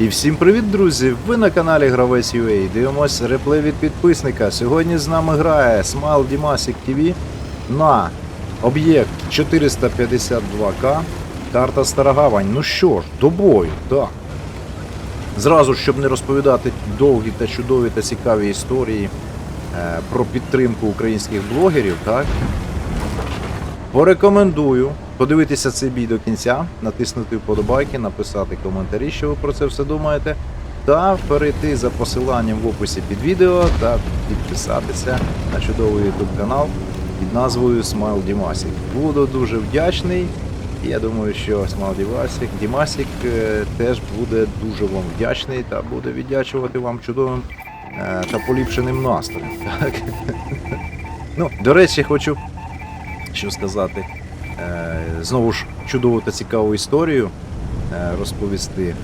І всім привіт, друзі! Ви на каналі Гравець UA. Дивимось реплей від підписника. Сьогодні з нами грає Smile Dimasic TV на об'єкт 452К. Карта Старогавань. Ну що ж, до бою, так. Зразу, щоб не розповідати довгі та чудові та цікаві історії е, про підтримку українських блогерів, так? Порекомендую подивитися цей бій до кінця, натиснути вподобайки, написати коментарі, що ви про це все думаєте, та перейти за посиланням в описі під відео та підписатися на чудовий YouTube канал під назвою Smile Dimasic. Буду дуже вдячний. Я думаю, що Smile Dimasic, Dimasic е, теж буде дуже вам вдячний та буде віддячувати вам чудовим е, та поліпшеним настроєм. Так? Ну, до речі, хочу що сказати. Е, Знову ж чудову та цікаву історію е, розповісти.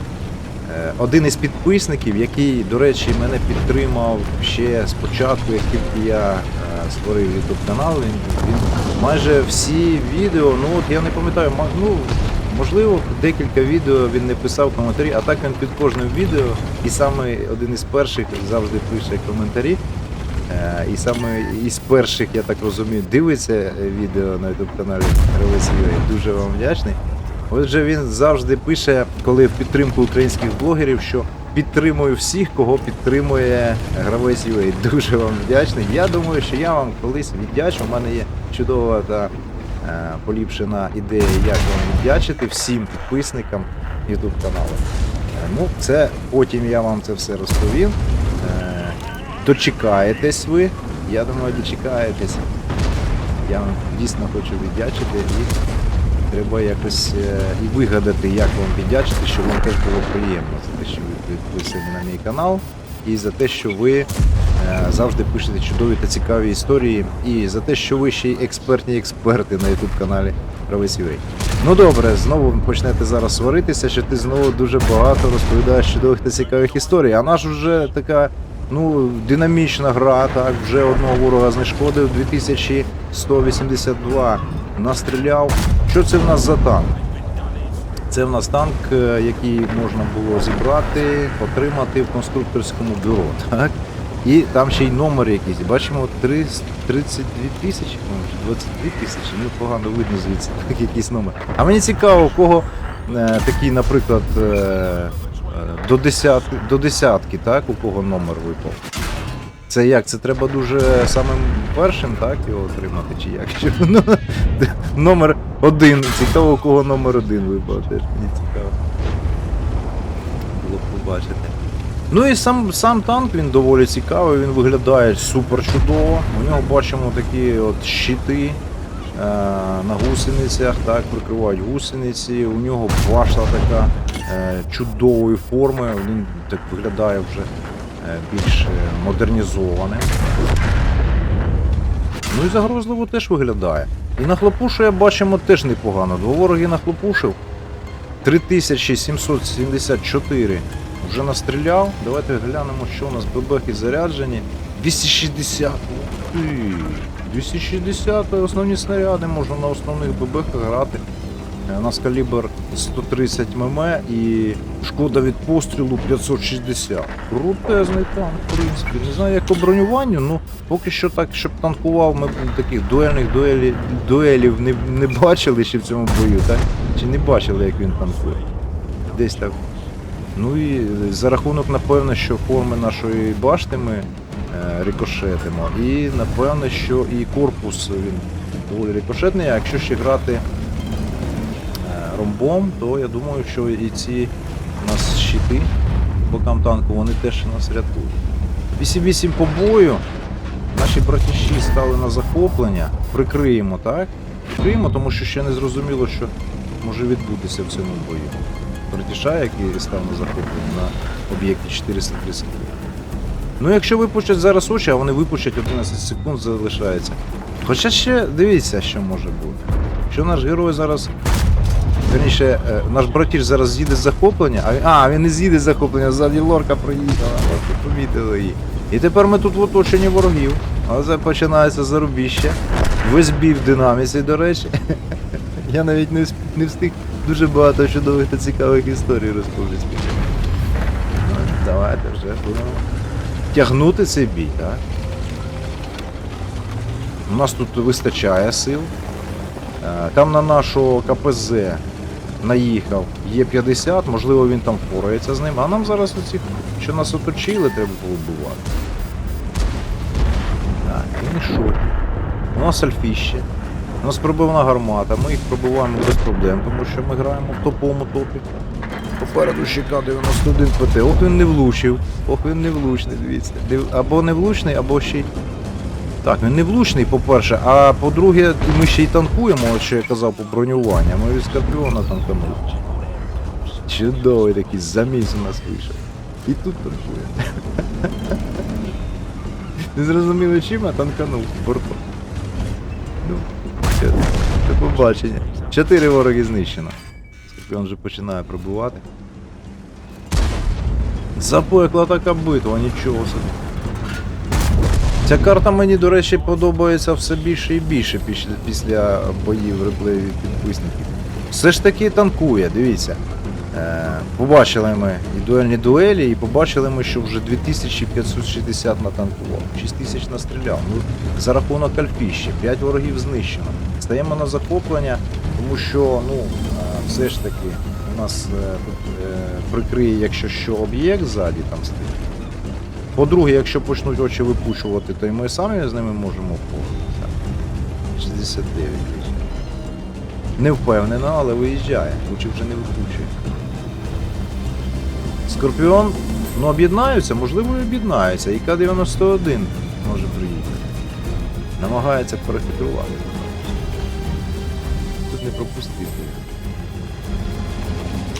Е, Один із підписників, який, до речі, мене підтримав ще спочатку, як тільки я створив YouTube канал, він, він майже всі відео, ну от я не пам'ятаю, ну можливо, декілька відео він не писав коментарі, а так він під кожним відео, і саме один із перших завжди пише коментарі. Е, І саме із перших, я так розумію, дивиться відео на youtube каналі UA. Дуже вам вдячний. Отже, він завжди пише, коли в підтримку українських блогерів, що підтримую всіх, кого підтримує гравець UA. Дуже вам вдячний. Я думаю, що я вам колись віддячу. У мене є чудова та е, поліпшена ідея, як вам віддячити всім підписникам YouTube каналу. Е, Ну, це потім я вам це все розповім. Дочекаєтесь ви. Я думаю, дочекаєтесь. Я вам дійсно хочу віддячити і треба якось е, і вигадати, як вам віддячити, щоб вам теж було приємно за те, що ви підписані на мій канал, і за те, що ви е, завжди пишете чудові та цікаві історії, і за те, що ви ще й експертні експерти на youtube каналі Правець UA. Ну добре, знову почнете зараз сваритися, що ти знову дуже багато розповідаєш чудових та цікавих історій. А наш вже така ну, динамічна гра, так, вже одного ворога знешкодив, 2182 настріляв. Що це в нас за танк? Це в нас танк, е, який можна було зібрати, отримати в конструкторському бюро. Так? І там ще й номер якийсь. Бачимо 3 32 тисячі, 22 тисячі, ну погано видно звідси, так, якийсь номер. А мені цікаво, у кого е, такий, наприклад, е, до, десят, до десятки, так, у кого номер випав. Це як? Це треба дуже самим першим, так, його отримати, чи як? Чи, ну, номер один. Цікаво, у кого номер один випав, теж мені цікаво. Було б побачити. Ну і сам, сам танк він доволі цікавий, він виглядає супер чудово. У нього бачимо такі от щити е, на гусеницях, так, прикривають гусениці. У нього башта така чудової форми, він так виглядає вже е, більш е, модернізованим. Ну і загрозливо теж виглядає. І на хлопушу, я бачимо, теж непогано. Два вороги нахлопушив. 3774 вже настріляв. Давайте глянемо, що у нас бебехи заряджені. 260. Ух ти! 260 основні снаряди можна на основних бебехах грати. Е, У нас калібр 130 мм і шкода від пострілу 560. Крутезний танк, в принципі. Не знаю, як по бронюванню, ну поки що так, щоб танкував, ми таких дуельних дуелі, дуелів не, не бачили ще в цьому бою, так? Чи не бачили, як він танкує? Десь так. Ну і за рахунок, напевно, що форми нашої башти ми е, рикошетимо. І напевно, що і корпус він доволі рикошетний, а якщо ще грати ромбом, то я думаю, що і ці у нас щити бокам танку, вони теж нас рятують. 8-8 по бою. Наші братіші стали на захоплення. Прикриємо, так? Прикриємо, тому що ще не зрозуміло, що може відбутися в цьому бою. Братіша, який став на захоплення на об'єкті 433. Ну, якщо випущать зараз очі, а вони випущать 11 секунд залишається. Хоча ще дивіться, що може бути. Якщо наш герой зараз. Верніше, е, наш братіш зараз з'їде з захоплення, а, а він не з'їде з захоплення, ззаді лорка проїхала, лорка помітили її. І тепер ми тут в оточенні ворогів. А це починається зарубіще. Весь бій в динаміці, до речі. Я навіть не, не встиг дуже багато чудових та цікавих історій розповісти. давайте вже будемо тягнути цей бій, так? У нас тут вистачає сил. Е, Там на нашого КПЗ наїхав Є50, можливо він там впорається з ним, а нам зараз оці, що нас оточили, треба повбивати. Так, він шокі. У нас альфіще. У нас пробивна гармата, ми їх пробиваємо без проблем, тому що ми граємо в топовому топі. Попереду ще К-91 ПТ. Ох він не влучив. Ох він не влучний, дивіться. Див- Або не влучний, або ще й. Так, він не влучний, по-перше, а по-друге, ми ще й танкуємо, от що я казав по бронюванню. Ми від Скорпіона танканули. Чудовий такий заміс у нас вийшов. І тут танкує. Не зрозуміло чим, а танканув бортом. Ну, все, до побачення. Чотири вороги знищено. Скорпіон вже починає пробувати. Запекла така битва, нічого собі. Ця карта мені, до речі, подобається все більше і більше після, після боїв реплеїв підписників. Все ж таки танкує, дивіться. Е, побачили ми і дуельні дуелі, і побачили ми, що вже 2560 натанкував, 6000 настріляв. Ну, за рахунок альфіщі, 5 ворогів знищено. Стаємо на захоплення, тому що ну, е, все ж таки у нас е, е, прикриє, якщо що, об'єкт ззаді там стоїть. По-друге, якщо почнуть очі випучувати, то і ми самі з ними можемо впоратися. 69. Не впевнено, але виїжджає. Лучше вже не випучує. Скорпіон, ну об'єднаються, можливо, і об'єднаються. І К-91 може приїхати. Намагається перехитрувати. Тут не пропустити.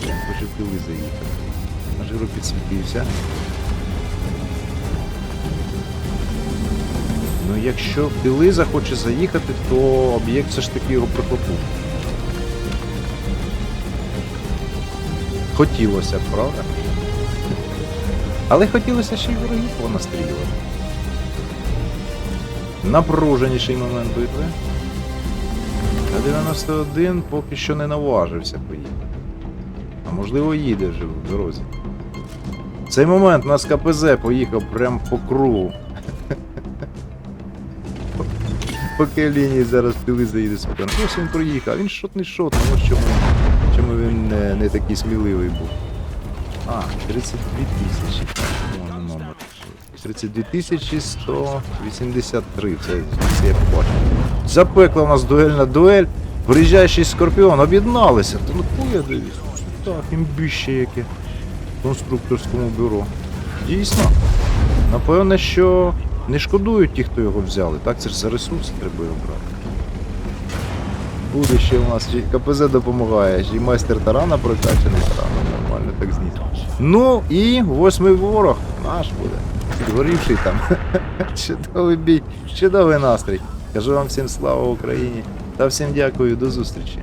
Хочу в тили заїхати. На жиру підсвітився. Ну, якщо тили захоче заїхати, то об'єкт все ж таки його прихопив. Хотілося б, правда? Але хотілося ще й ворогів понастрілювати. Напруженіший момент битви. А 91 поки що не наважився поїхати. А можливо їде вже в дорозі. В цей момент у нас КПЗ поїхав прямо по кругу. Поки лінії зараз піли заїде спокійно. Ось він проїхав, він шотний шот, ну ось чому, чому він не, не такий сміливий був. А, 32 тисячі. О, не номер. 32 тисячі 183. Це, це я побачив. Запекла у нас дуельна дуель. Приїжджаючий скорпіон, об'єдналися. Та ну хуя дивіться. Так, імбіще яке. В конструкторському бюро. Дійсно. Напевне, що не шкодують ті, хто його взяли. Так, це ж за ресурси треба його брати. Буде ще у нас ще КПЗ допомагає, й майстер тарана прокачаний тараном, нормально так зніс. Ну і восьмий ворог наш буде. Підгорівший там. Чудовий бій, чудовий настрій. Кажу вам всім слава Україні та всім дякую, до зустрічі.